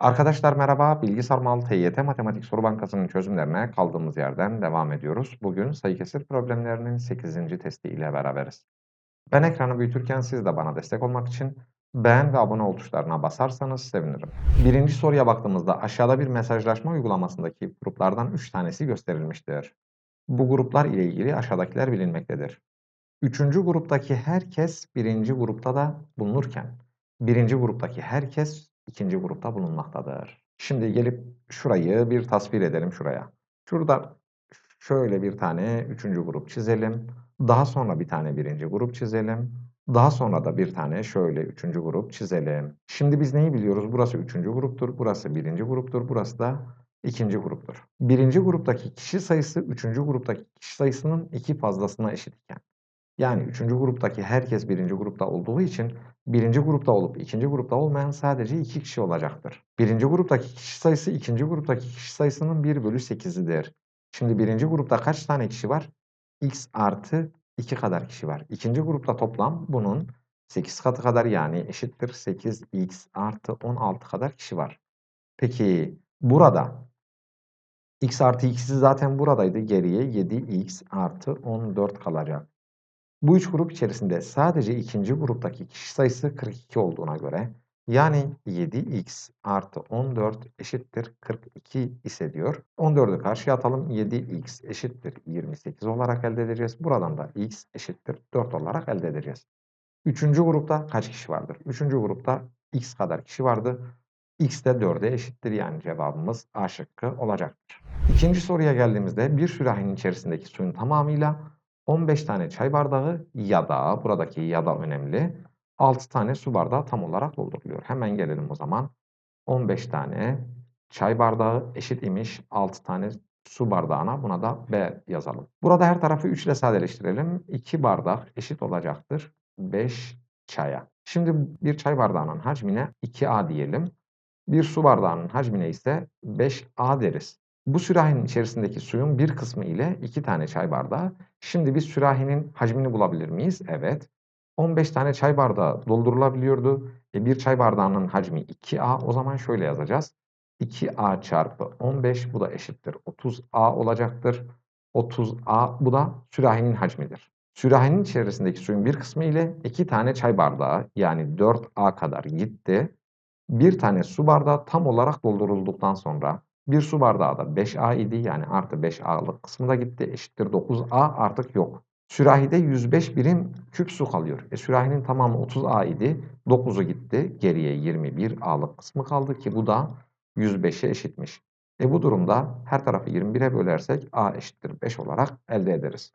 Arkadaşlar merhaba, Bilgisayar Mal TYT Matematik Soru Bankası'nın çözümlerine kaldığımız yerden devam ediyoruz. Bugün sayı kesir problemlerinin 8. testi ile beraberiz. Ben ekranı büyütürken siz de bana destek olmak için beğen ve abone ol tuşlarına basarsanız sevinirim. Birinci soruya baktığımızda aşağıda bir mesajlaşma uygulamasındaki gruplardan 3 tanesi gösterilmiştir. Bu gruplar ile ilgili aşağıdakiler bilinmektedir. Üçüncü gruptaki herkes birinci grupta da bulunurken, birinci gruptaki herkes ikinci grupta bulunmaktadır. Şimdi gelip şurayı bir tasvir edelim şuraya. Şurada şöyle bir tane üçüncü grup çizelim. Daha sonra bir tane birinci grup çizelim. Daha sonra da bir tane şöyle üçüncü grup çizelim. Şimdi biz neyi biliyoruz? Burası üçüncü gruptur, burası birinci gruptur, burası da ikinci gruptur. Birinci gruptaki kişi sayısı üçüncü gruptaki kişi sayısının iki fazlasına eşit iken yani üçüncü gruptaki herkes birinci grupta olduğu için birinci grupta olup ikinci grupta olmayan sadece iki kişi olacaktır. Birinci gruptaki kişi sayısı ikinci gruptaki kişi sayısının 1 bölü 8'idir. Şimdi birinci grupta kaç tane kişi var? x artı 2 kadar kişi var. İkinci grupta toplam bunun 8 katı kadar yani eşittir 8x artı 16 kadar kişi var. Peki burada x artı x'i zaten buradaydı. Geriye 7x artı 14 kalacak. Bu üç grup içerisinde sadece ikinci gruptaki kişi sayısı 42 olduğuna göre yani 7x artı 14 eşittir 42 ise diyor. 14'ü karşıya atalım. 7x eşittir 28 olarak elde edeceğiz. Buradan da x eşittir 4 olarak elde edeceğiz. Üçüncü grupta kaç kişi vardır? Üçüncü grupta x kadar kişi vardı. x de 4'e eşittir yani cevabımız A şıkkı olacaktır. İkinci soruya geldiğimizde bir sürahinin içerisindeki suyun tamamıyla 15 tane çay bardağı ya da buradaki ya da önemli 6 tane su bardağı tam olarak dolduruluyor. Hemen gelelim o zaman. 15 tane çay bardağı eşit imiş 6 tane su bardağına buna da B yazalım. Burada her tarafı 3 ile sadeleştirelim. 2 bardak eşit olacaktır 5 çaya. Şimdi bir çay bardağının hacmine 2A diyelim. Bir su bardağının hacmine ise 5A deriz. Bu sürahinin içerisindeki suyun bir kısmı ile 2 tane çay bardağı. Şimdi biz sürahinin hacmini bulabilir miyiz? Evet. 15 tane çay bardağı doldurulabiliyordu. E bir çay bardağının hacmi 2A. O zaman şöyle yazacağız. 2A çarpı 15 bu da eşittir. 30A olacaktır. 30A bu da sürahinin hacmidir. Sürahinin içerisindeki suyun bir kısmı ile 2 tane çay bardağı yani 4A kadar gitti. Bir tane su bardağı tam olarak doldurulduktan sonra bir su bardağı da 5A idi. Yani artı 5A'lık kısmı da gitti. Eşittir 9A artık yok. Sürahide 105 birim küp su kalıyor. E, sürahinin tamamı 30A idi. 9'u gitti. Geriye 21A'lık kısmı kaldı ki bu da 105'e eşitmiş. E bu durumda her tarafı 21'e bölersek A eşittir 5 olarak elde ederiz.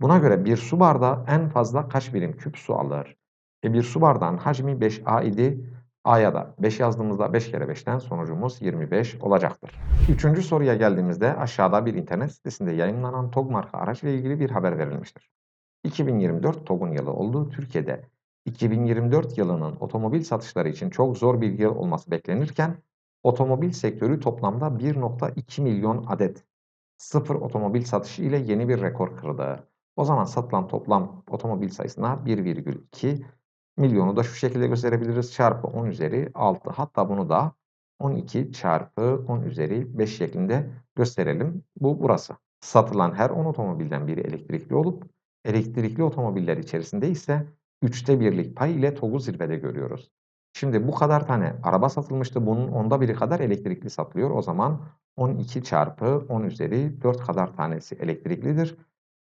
Buna göre bir su bardağı en fazla kaç birim küp su alır? E bir su bardağın hacmi 5A idi. A'ya da 5 yazdığımızda 5 kere 5'ten sonucumuz 25 olacaktır. Üçüncü soruya geldiğimizde aşağıda bir internet sitesinde yayınlanan TOG marka araç ile ilgili bir haber verilmiştir. 2024 TOG'un yılı olduğu Türkiye'de 2024 yılının otomobil satışları için çok zor bir yıl olması beklenirken otomobil sektörü toplamda 1.2 milyon adet sıfır otomobil satışı ile yeni bir rekor kırdı. O zaman satılan toplam otomobil sayısına 1,2 Milyonu da şu şekilde gösterebiliriz. Çarpı 10 üzeri 6. Hatta bunu da 12 çarpı 10 üzeri 5 şeklinde gösterelim. Bu burası. Satılan her 10 otomobilden biri elektrikli olup elektrikli otomobiller içerisinde ise 3'te birlik pay ile TOG'u zirvede görüyoruz. Şimdi bu kadar tane araba satılmıştı. Bunun onda biri kadar elektrikli satılıyor. O zaman 12 çarpı 10 üzeri 4 kadar tanesi elektriklidir.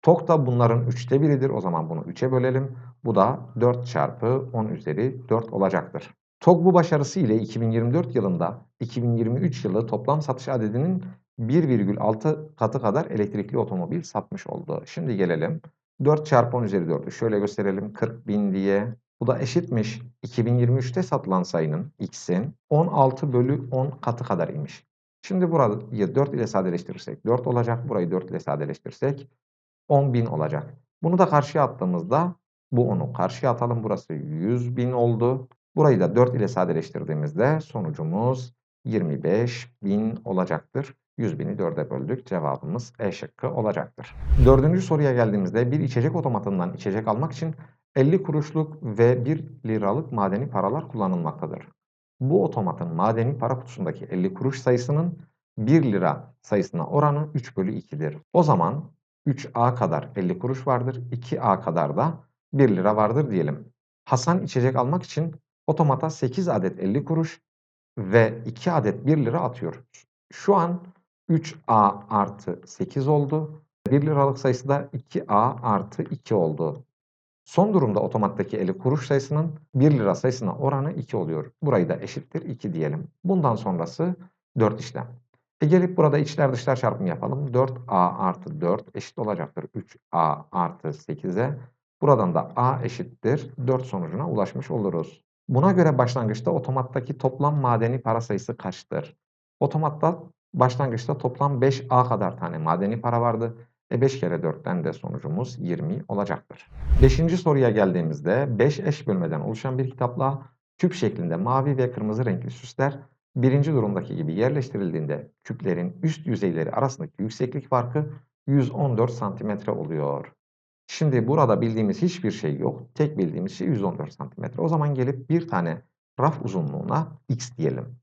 Tok da bunların üçte biridir. O zaman bunu 3'e bölelim. Bu da 4 çarpı 10 üzeri 4 olacaktır. TOG bu başarısı ile 2024 yılında 2023 yılı toplam satış adedinin 1,6 katı kadar elektrikli otomobil satmış oldu. Şimdi gelelim 4 çarpı 10 üzeri 4'ü şöyle gösterelim 40 bin diye. Bu da eşitmiş 2023'te satılan sayının x'in 16 bölü 10 katı kadar imiş. Şimdi burayı 4 ile sadeleştirirsek 4 olacak. Burayı 4 ile sadeleştirirsek 10.000 olacak. Bunu da karşıya attığımızda bu 10'u karşıya atalım. Burası 100.000 oldu. Burayı da 4 ile sadeleştirdiğimizde sonucumuz 25.000 olacaktır. 100.000'i 4'e böldük. Cevabımız E şıkkı olacaktır. Dördüncü soruya geldiğimizde bir içecek otomatından içecek almak için 50 kuruşluk ve 1 liralık madeni paralar kullanılmaktadır. Bu otomatın madeni para kutusundaki 50 kuruş sayısının 1 lira sayısına oranı 3 bölü 2'dir. O zaman 3A kadar 50 kuruş vardır, 2A kadar da 1 lira vardır diyelim. Hasan içecek almak için otomata 8 adet 50 kuruş ve 2 adet 1 lira atıyor. Şu an 3A artı 8 oldu. 1 liralık sayısı da 2A artı 2 oldu. Son durumda otomattaki 50 kuruş sayısının 1 lira sayısına oranı 2 oluyor. Burayı da eşittir 2 diyelim. Bundan sonrası 4 işlem. E gelip burada içler dışlar çarpımı yapalım. 4A artı 4 eşit olacaktır 3A artı 8'e. Buradan da A eşittir 4 sonucuna ulaşmış oluruz. Buna göre başlangıçta otomattaki toplam madeni para sayısı kaçtır? Otomatta başlangıçta toplam 5A kadar tane madeni para vardı. E 5 kere 4'ten de sonucumuz 20 olacaktır. Beşinci soruya geldiğimizde 5 eş bölmeden oluşan bir kitapla küp şeklinde mavi ve kırmızı renkli süsler birinci durumdaki gibi yerleştirildiğinde küplerin üst yüzeyleri arasındaki yükseklik farkı 114 santimetre oluyor. Şimdi burada bildiğimiz hiçbir şey yok. Tek bildiğimiz şey 114 santimetre. O zaman gelip bir tane raf uzunluğuna x diyelim.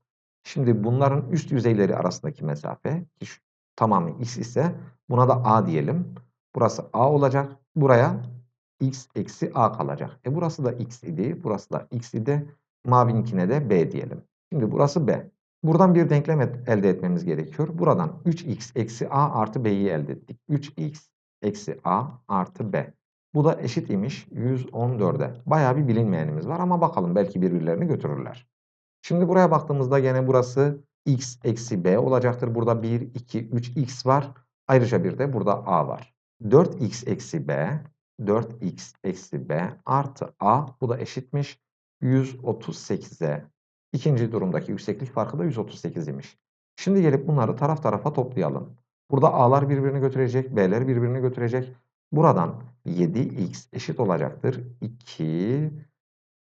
Şimdi bunların üst yüzeyleri arasındaki mesafe ki x ise buna da a diyelim. Burası a olacak. Buraya x eksi a kalacak. E burası da x idi. Burası da x idi. Mavininkine de b diyelim. Şimdi burası b. Buradan bir denklem et, elde etmemiz gerekiyor. Buradan 3x eksi a artı b'yi elde ettik. 3x eksi a artı b. Bu da eşit imiş 114'e. Bayağı bir bilinmeyenimiz var ama bakalım belki birbirlerini götürürler. Şimdi buraya baktığımızda gene burası x eksi b olacaktır. Burada 1, 2, 3x var. Ayrıca bir de burada a var. 4x eksi b, 4x eksi b artı a bu da eşitmiş 138'e. İkinci durumdaki yükseklik farkı da 138 imiş. Şimdi gelip bunları taraf tarafa toplayalım. Burada a'lar birbirini götürecek, b'ler birbirini götürecek. Buradan 7x eşit olacaktır. 2,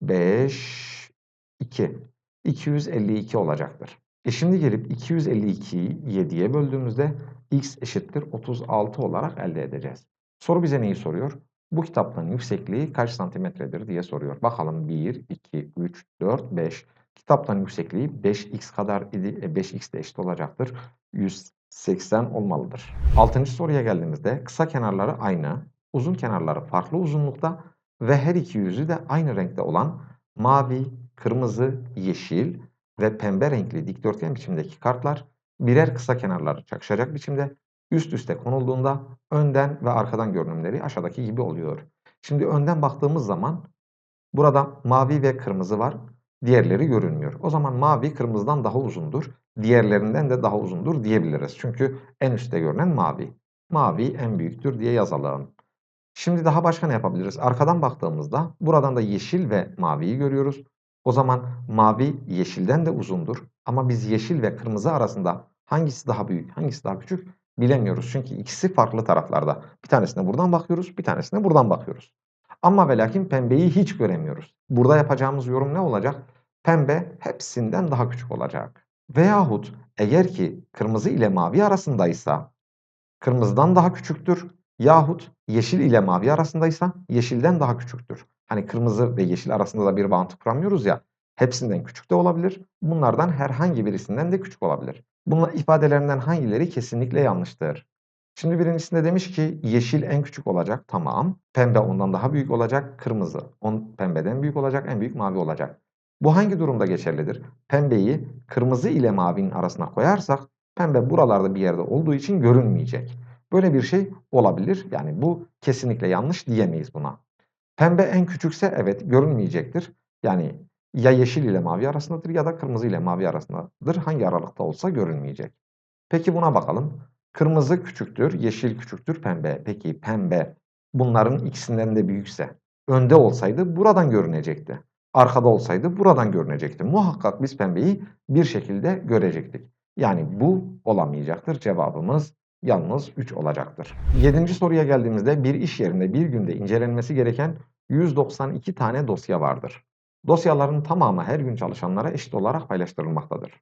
5, 2. 252 olacaktır. E şimdi gelip 252'yi 7'ye böldüğümüzde x eşittir 36 olarak elde edeceğiz. Soru bize neyi soruyor? Bu kitapların yüksekliği kaç santimetredir diye soruyor. Bakalım 1, 2, 3, 4, 5. Kitapların yüksekliği 5x kadar idi. E 5x de eşit olacaktır. 180 olmalıdır. Altıncı soruya geldiğimizde kısa kenarları aynı, uzun kenarları farklı uzunlukta ve her iki yüzü de aynı renkte olan mavi, kırmızı, yeşil ve pembe renkli dikdörtgen biçimdeki kartlar birer kısa kenarları çakışacak biçimde üst üste konulduğunda önden ve arkadan görünümleri aşağıdaki gibi oluyor. Şimdi önden baktığımız zaman burada mavi ve kırmızı var. Diğerleri görünmüyor. O zaman mavi kırmızıdan daha uzundur. Diğerlerinden de daha uzundur diyebiliriz. Çünkü en üstte görünen mavi. Mavi en büyüktür diye yazalım. Şimdi daha başka ne yapabiliriz? Arkadan baktığımızda buradan da yeşil ve maviyi görüyoruz. O zaman mavi yeşilden de uzundur. Ama biz yeşil ve kırmızı arasında hangisi daha büyük, hangisi daha küçük bilemiyoruz. Çünkü ikisi farklı taraflarda. Bir tanesine buradan bakıyoruz, bir tanesine buradan bakıyoruz. Ama ve lakin pembeyi hiç göremiyoruz. Burada yapacağımız yorum ne olacak? Pembe hepsinden daha küçük olacak. Veyahut eğer ki kırmızı ile mavi arasındaysa kırmızıdan daha küçüktür. Yahut yeşil ile mavi arasındaysa yeşilden daha küçüktür. Hani kırmızı ve yeşil arasında da bir bağıntı kuramıyoruz ya. Hepsinden küçük de olabilir. Bunlardan herhangi birisinden de küçük olabilir. Bunlar ifadelerinden hangileri kesinlikle yanlıştır? Şimdi birincisinde demiş ki yeşil en küçük olacak. Tamam. Pembe ondan daha büyük olacak. Kırmızı on pembeden büyük olacak. En büyük mavi olacak. Bu hangi durumda geçerlidir? Pembeyi kırmızı ile mavinin arasına koyarsak pembe buralarda bir yerde olduğu için görünmeyecek. Böyle bir şey olabilir. Yani bu kesinlikle yanlış diyemeyiz buna. Pembe en küçükse evet görünmeyecektir. Yani ya yeşil ile mavi arasındadır ya da kırmızı ile mavi arasındadır. Hangi aralıkta olsa görünmeyecek. Peki buna bakalım. Kırmızı küçüktür, yeşil küçüktür, pembe. Peki pembe bunların ikisinden de büyükse önde olsaydı buradan görünecekti. Arkada olsaydı buradan görünecekti. Muhakkak biz pembeyi bir şekilde görecektik. Yani bu olamayacaktır. Cevabımız yalnız 3 olacaktır. 7. soruya geldiğimizde bir iş yerinde bir günde incelenmesi gereken 192 tane dosya vardır. Dosyaların tamamı her gün çalışanlara eşit olarak paylaştırılmaktadır.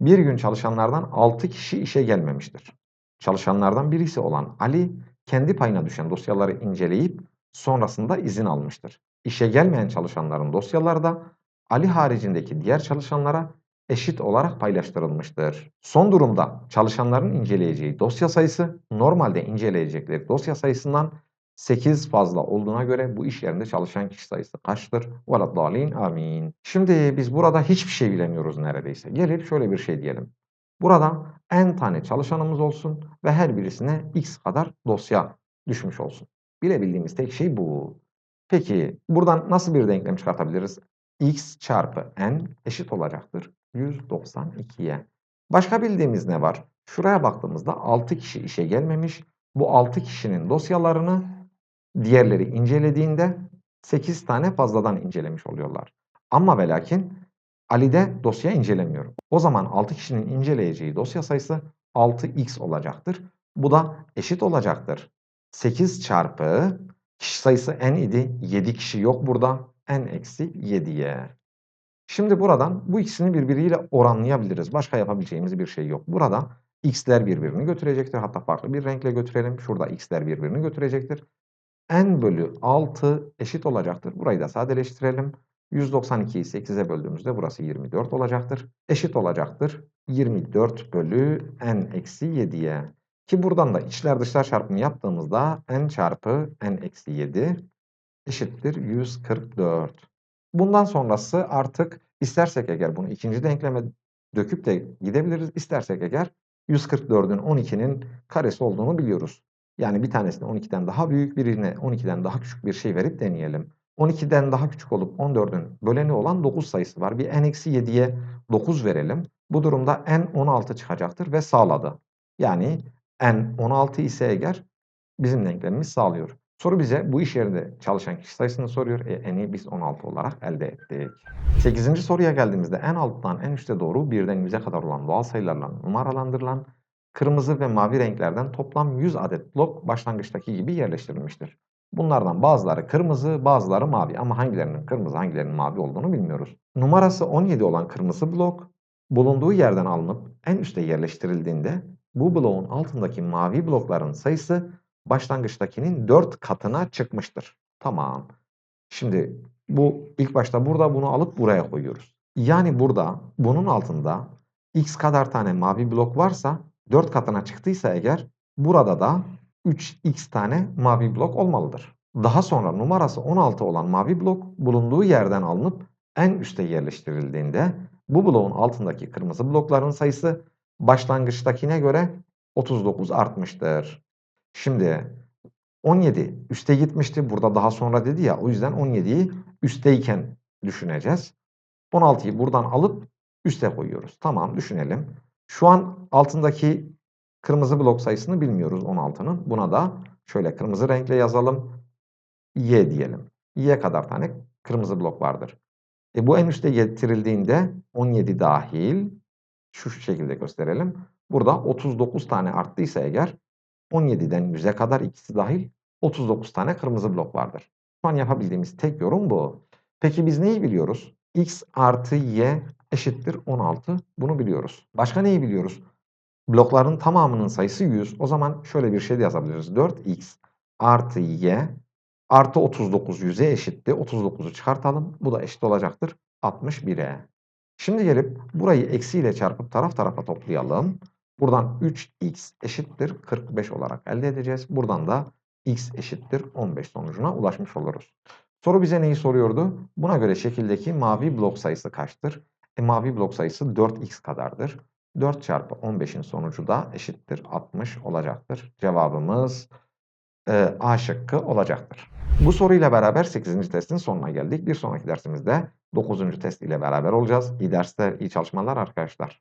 Bir gün çalışanlardan 6 kişi işe gelmemiştir. Çalışanlardan birisi olan Ali, kendi payına düşen dosyaları inceleyip sonrasında izin almıştır. İşe gelmeyen çalışanların dosyaları da Ali haricindeki diğer çalışanlara eşit olarak paylaştırılmıştır. Son durumda çalışanların inceleyeceği dosya sayısı normalde inceleyecekleri dosya sayısından 8 fazla olduğuna göre bu iş yerinde çalışan kişi sayısı kaçtır? Veleddallin amin. Şimdi biz burada hiçbir şey bilemiyoruz neredeyse. Gelip şöyle bir şey diyelim. Burada n tane çalışanımız olsun ve her birisine x kadar dosya düşmüş olsun. Bilebildiğimiz tek şey bu. Peki buradan nasıl bir denklem çıkartabiliriz? x çarpı n eşit olacaktır 192'ye. Başka bildiğimiz ne var? Şuraya baktığımızda 6 kişi işe gelmemiş. Bu 6 kişinin dosyalarını diğerleri incelediğinde 8 tane fazladan incelemiş oluyorlar. Ama ve lakin Ali'de dosya incelemiyor. O zaman 6 kişinin inceleyeceği dosya sayısı 6x olacaktır. Bu da eşit olacaktır. 8 çarpı kişi sayısı n idi. 7 kişi yok burada. n eksi 7'ye. Şimdi buradan bu ikisini birbiriyle oranlayabiliriz. Başka yapabileceğimiz bir şey yok. Burada x'ler birbirini götürecektir. Hatta farklı bir renkle götürelim. Şurada x'ler birbirini götürecektir. n bölü 6 eşit olacaktır. Burayı da sadeleştirelim. 192'yi 8'e böldüğümüzde burası 24 olacaktır. Eşit olacaktır. 24 bölü n eksi 7'ye. Ki buradan da içler dışlar çarpımı yaptığımızda n çarpı n eksi 7 eşittir 144. Bundan sonrası artık istersek eğer bunu ikinci denkleme döküp de gidebiliriz. İstersek eğer 144'ün 12'nin karesi olduğunu biliyoruz. Yani bir tanesine 12'den daha büyük, birine 12'den daha küçük bir şey verip deneyelim. 12'den daha küçük olup 14'ün böleni olan 9 sayısı var. Bir n-7'ye 9 verelim. Bu durumda n 16 çıkacaktır ve sağladı. Yani n 16 ise eğer bizim denklemimiz sağlıyor. Soru bize bu iş yerinde çalışan kişi sayısını soruyor. E, n'i biz 16 olarak elde ettik. 8. soruya geldiğimizde en alttan en üste doğru birden 100'e kadar olan doğal sayılarla numaralandırılan kırmızı ve mavi renklerden toplam 100 adet blok başlangıçtaki gibi yerleştirilmiştir. Bunlardan bazıları kırmızı, bazıları mavi ama hangilerinin kırmızı, hangilerinin mavi olduğunu bilmiyoruz. Numarası 17 olan kırmızı blok bulunduğu yerden alınıp en üste yerleştirildiğinde bu bloğun altındaki mavi blokların sayısı başlangıçtakinin 4 katına çıkmıştır. Tamam. Şimdi bu ilk başta burada bunu alıp buraya koyuyoruz. Yani burada bunun altında x kadar tane mavi blok varsa 4 katına çıktıysa eğer burada da 3x tane mavi blok olmalıdır. Daha sonra numarası 16 olan mavi blok bulunduğu yerden alınıp en üste yerleştirildiğinde bu bloğun altındaki kırmızı blokların sayısı başlangıçtakine göre 39 artmıştır. Şimdi 17 üste gitmişti. Burada daha sonra dedi ya o yüzden 17'yi üstteyken düşüneceğiz. 16'yı buradan alıp üste koyuyoruz. Tamam düşünelim. Şu an altındaki kırmızı blok sayısını bilmiyoruz 16'nın. Buna da şöyle kırmızı renkle yazalım. Y diyelim. Y kadar tane kırmızı blok vardır. E bu en üste getirildiğinde 17 dahil şu şekilde gösterelim. Burada 39 tane arttıysa eğer 17'den 100'e kadar ikisi dahil 39 tane kırmızı blok vardır. Şu an yapabildiğimiz tek yorum bu. Peki biz neyi biliyoruz? x artı y eşittir 16. Bunu biliyoruz. Başka neyi biliyoruz? Blokların tamamının sayısı 100. O zaman şöyle bir şey de yazabiliriz. 4x artı y artı 39 100'e eşitti. 39'u çıkartalım. Bu da eşit olacaktır 61'e. Şimdi gelip burayı eksiyle çarpıp taraf tarafa toplayalım. Buradan 3x eşittir 45 olarak elde edeceğiz. Buradan da x eşittir 15 sonucuna ulaşmış oluruz. Soru bize neyi soruyordu? Buna göre şekildeki mavi blok sayısı kaçtır? E, mavi blok sayısı 4x kadardır. 4 çarpı 15'in sonucu da eşittir 60 olacaktır. Cevabımız e, A şıkkı olacaktır. Bu soruyla beraber 8. testin sonuna geldik. Bir sonraki dersimizde 9. test ile beraber olacağız. İyi dersler, iyi çalışmalar arkadaşlar.